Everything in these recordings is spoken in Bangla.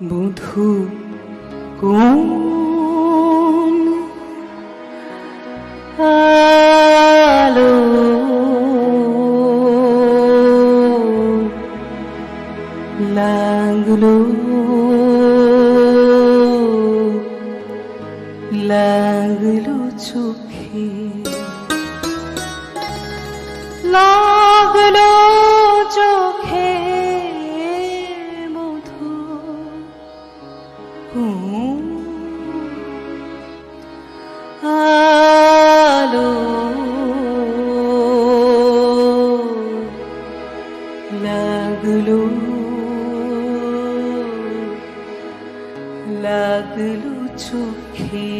বধু কোন আলো লাগল লাগল চোখে লাগল চোখে আলো লাগল লাগল চোখে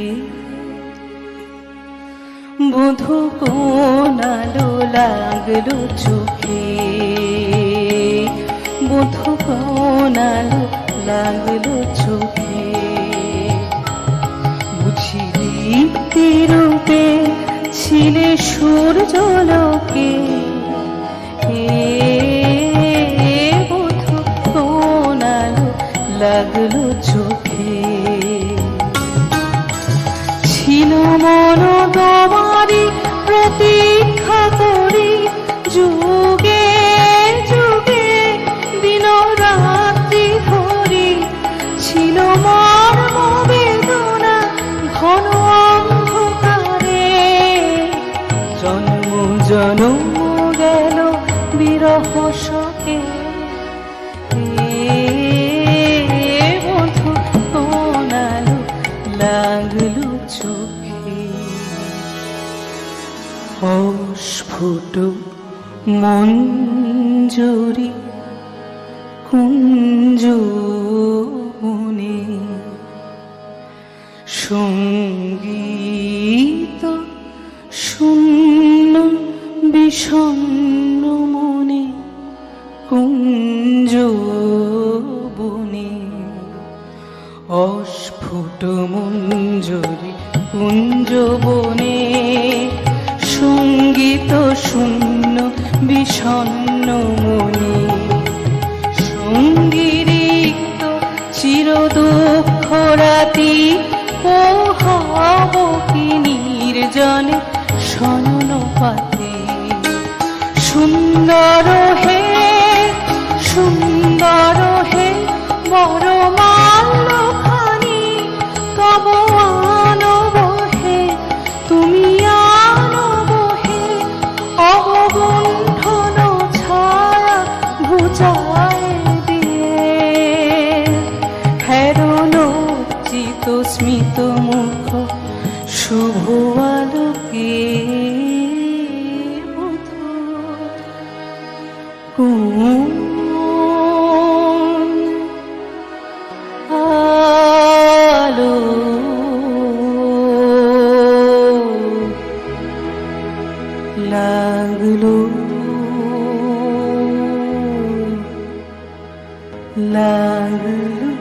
বধু কোনালো লাগল চোখে বধু কোনালো লাগল চোখে বুঝিলি রূপে ছিলে সূর্যলোকে। লাগল চোখে? ছিল মন জন্ম গেল বিরহ শোকে। বধু চোখে। অস্ফুট মঞ্জরি কুঞ্জ মনে বিষণ্ণ মনে কুঞ্জ বনে অস্ফুট মঞ্জরি কুঞ্জ বনে সংগীত শূন্য বিষণ্ণ মনে সঙ্গীরিক্ত চির দুঃখ রাতি ও সুন্দর হে সুন্দর হে বড় মাল্যখানি তব আনব হে, তুমি আনব হে ছায়া ঘুচায় দিয়ে। হেরন চিত স্মিত মুখ লাগল লাগল